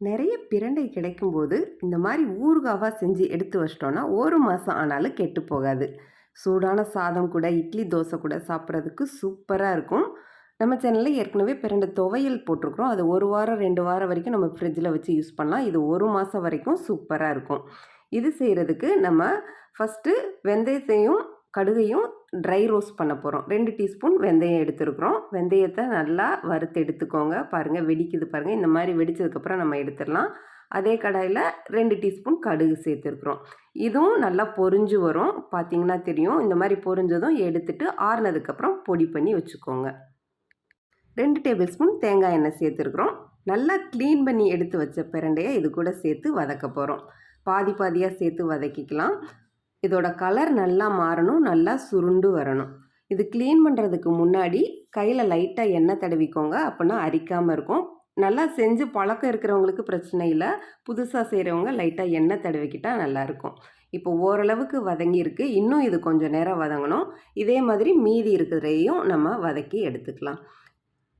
நிறைய பிரண்டை கிடைக்கும்போது இந்த மாதிரி ஊறுகாவாக செஞ்சு எடுத்து வச்சிட்டோன்னா ஒரு மாதம் ஆனாலும் கெட்டு போகாது. சூடான சாதம் கூட இட்லி தோசை கூட சாப்பிட்றதுக்கு சூப்பராக இருக்கும். நம்ம சேனலில் ஏற்கனவே பிரண்டை துவையல் போட்டிருக்கிறோம். அது ஒரு வாரம் ரெண்டு வாரம் வரைக்கும் நம்ம ஃப்ரிட்ஜில் வச்சு யூஸ் பண்ணலாம். இது ஒரு மாதம் வரைக்கும் சூப்பராக இருக்கும். இது செய்கிறதுக்கு நம்ம ஃபஸ்ட்டு வெந்தயத்தையும் கடுகையும் ட்ரை ரோஸ்ட் பண்ண போகிறோம் ரெண்டு டீஸ்பூன் வெந்தயம் எடுத்துருக்குறோம். வெந்தயத்தை நல்லா வறுத்து எடுத்துக்கோங்க. பாருங்கள் வெடிக்குது பாருங்கள் இந்த மாதிரி வெடித்ததுக்கப்புறம் நம்ம எடுத்துடலாம். அதே கடாயில் ரெண்டு டீஸ்பூன் கடுகு சேர்த்துருக்குறோம். இதுவும் நல்லா பொரிஞ்சு வரும். பார்த்திங்கன்னா தெரியும். இந்த மாதிரி பொரிஞ்சதும் எடுத்துட்டு ஆறுனதுக்கப்புறம் பொடி பண்ணி வச்சுக்கோங்க. ரெண்டு டேபிள் ஸ்பூன் தேங்காய் எண்ணெய் சேர்த்துருக்குறோம். நல்லா க்ளீன் பண்ணி எடுத்து வச்ச பிரண்டையை இது கூட சேர்த்து வதக்க போகிறோம் பாதி பாதியாக சேர்த்து வதக்கிக்கலாம். இதோட கலர் நல்லா மாறணும் நல்லா சுருண்டு வரணும். இது க்ளீன் பண்ணுறதுக்கு முன்னாடி கையில் லைட்டாக எண்ணெய் தடவிக்கோங்க. அப்படின்னா அரிக்காமல் இருக்கும். நல்லா செஞ்சு பழக்கம் இருக்கிறவங்களுக்கு பிரச்சனை இல்லை. புதுசாக செய்கிறவங்க லைட்டாக எண்ணெய் தடவிக்கிட்டால் நல்லாயிருக்கும் இப்போ ஓரளவுக்கு வதங்கியிருக்கு. இன்னும் இது கொஞ்சம் நேரம் வதங்கணும். இதே மாதிரி மீதி இருக்கிறதையும் நம்ம வதக்கி எடுத்துக்கலாம்.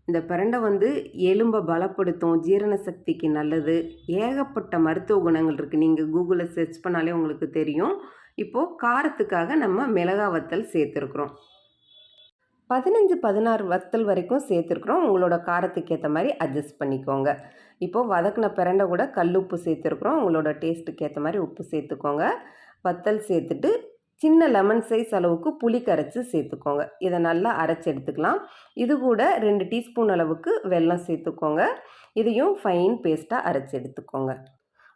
இந்த பிரண்டை வந்து எலும்பை பலப்படுத்தும். ஜீரண சக்திக்கு நல்லது. ஏகப்பட்ட மருத்துவ குணங்கள் இருக்குது நீங்கள் கூகுளில் சர்ச் பண்ணாலே உங்களுக்கு தெரியும். இப்போது காரத்துக்காக நம்ம மிளகா வத்தல் சேர்த்துருக்குறோம். பதினஞ்சு பதினாறு வத்தல் வரைக்கும் சேர்த்துருக்குறோம். உங்களோட காரத்துக்கு ஏற்ற மாதிரி அட்ஜஸ்ட் பண்ணிக்கோங்க. இப்போது வதக்கின பிரண்டை கூட கல் உப்பு சேர்த்துருக்குறோம். உங்களோட டேஸ்ட்டுக்கு ஏற்ற மாதிரி உப்பு சேர்த்துக்கோங்க. வத்தல் சேர்த்துட்டு சின்ன லெமன் சைஸ் அளவுக்கு புளி கரைச்சி சேர்த்துக்கோங்க. இதை நல்லா அரைச்சி எடுத்துக்கலாம். இது கூட ரெண்டு டீஸ்பூன் அளவுக்கு வெல்லம் சேர்த்துக்கோங்க. இதையும் ஃபைன் பேஸ்ட்டாக அரைச்சி எடுத்துக்கோங்க.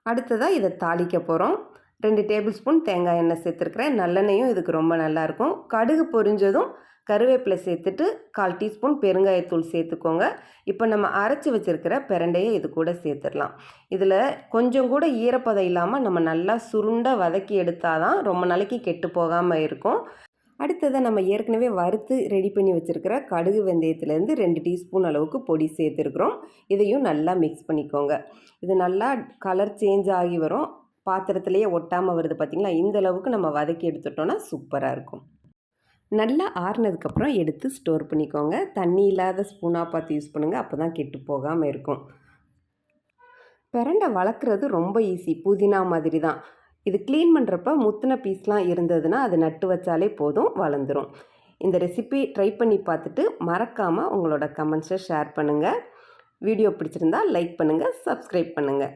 அடுத்ததாக இதை தாளிக்க போகிறோம் ரெண்டு டேபிள் ஸ்பூன் தேங்காய் எண்ணெய் சேர்த்துருக்குறேன். நல்லெண்ணெயும் இதுக்கு ரொம்ப நல்லாயிருக்கும். கடுகு பொரிஞ்சதும் கருவேப்பிலை சேர்த்துட்டு கால் டீஸ்பூன் பெருங்காயத்தூள் சேர்த்துக்கோங்க. இப்போ நம்ம அரைச்சி வச்சுருக்கிற பிரண்டையை இது கூட சேர்த்துடலாம். இதில் கொஞ்சம் கூட ஈரப்பதம் இல்லாமல் நம்ம நல்லா சுருண்டை வதக்கி எடுத்தால் தான் ரொம்ப நாளைக்கு கெட்டு போகாமல் இருக்கும். அடுத்ததை நம்ம ஏற்கனவே வறுத்து ரெடி பண்ணி வச்சுருக்கிற கடுகு வெந்தயத்துலேருந்து ரெண்டு டீஸ்பூன் அளவுக்கு பொடி சேர்த்துருக்குறோம். இதையும் நல்லா மிக்ஸ் பண்ணிக்கோங்க. இது நல்லா கலர் சேஞ்ச் ஆகி வரும். பாத்திரத்துலேயே ஒட்டாமல் வருது பார்த்திங்களா இந்த அளவுக்கு நம்ம வதக்கி எடுத்துட்டோன்னா சூப்பராக இருக்கும். நல்லா ஆறுனதுக்கப்புறம் எடுத்து ஸ்டோர் பண்ணிக்கோங்க. தண்ணி இல்லாத ஸ்பூனாக பார்த்து யூஸ் பண்ணுங்கள் அப்போ தான் கெட்டு போகாமல் இருக்கும். பிரண்டை வளர்க்குறது ரொம்ப ஈஸி. புதினா மாதிரி தான் இது க்ளீன் பண்ணுறப்ப முத்தின பீஸ்லாம் இருந்ததுன்னா அது நட்டு வச்சாலே போதும் வளர்ந்துடும் இந்த ரெசிபி ட்ரை பண்ணி பார்த்துட்டு மறக்காமல் உங்களோட கமெண்ட்ஸை ஷேர் பண்ணுங்கள் வீடியோ பிடிச்சிருந்தா லைக் பண்ணுங்கள் சப்ஸ்கிரைப் பண்ணுங்கள்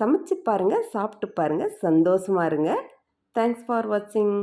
சமைச்சு பாருங்கள் சாப்பிட்டு பாருங்கள் சந்தோஷமாக இருங்க. தேங்க்ஸ் ஃபார் வாட்சிங்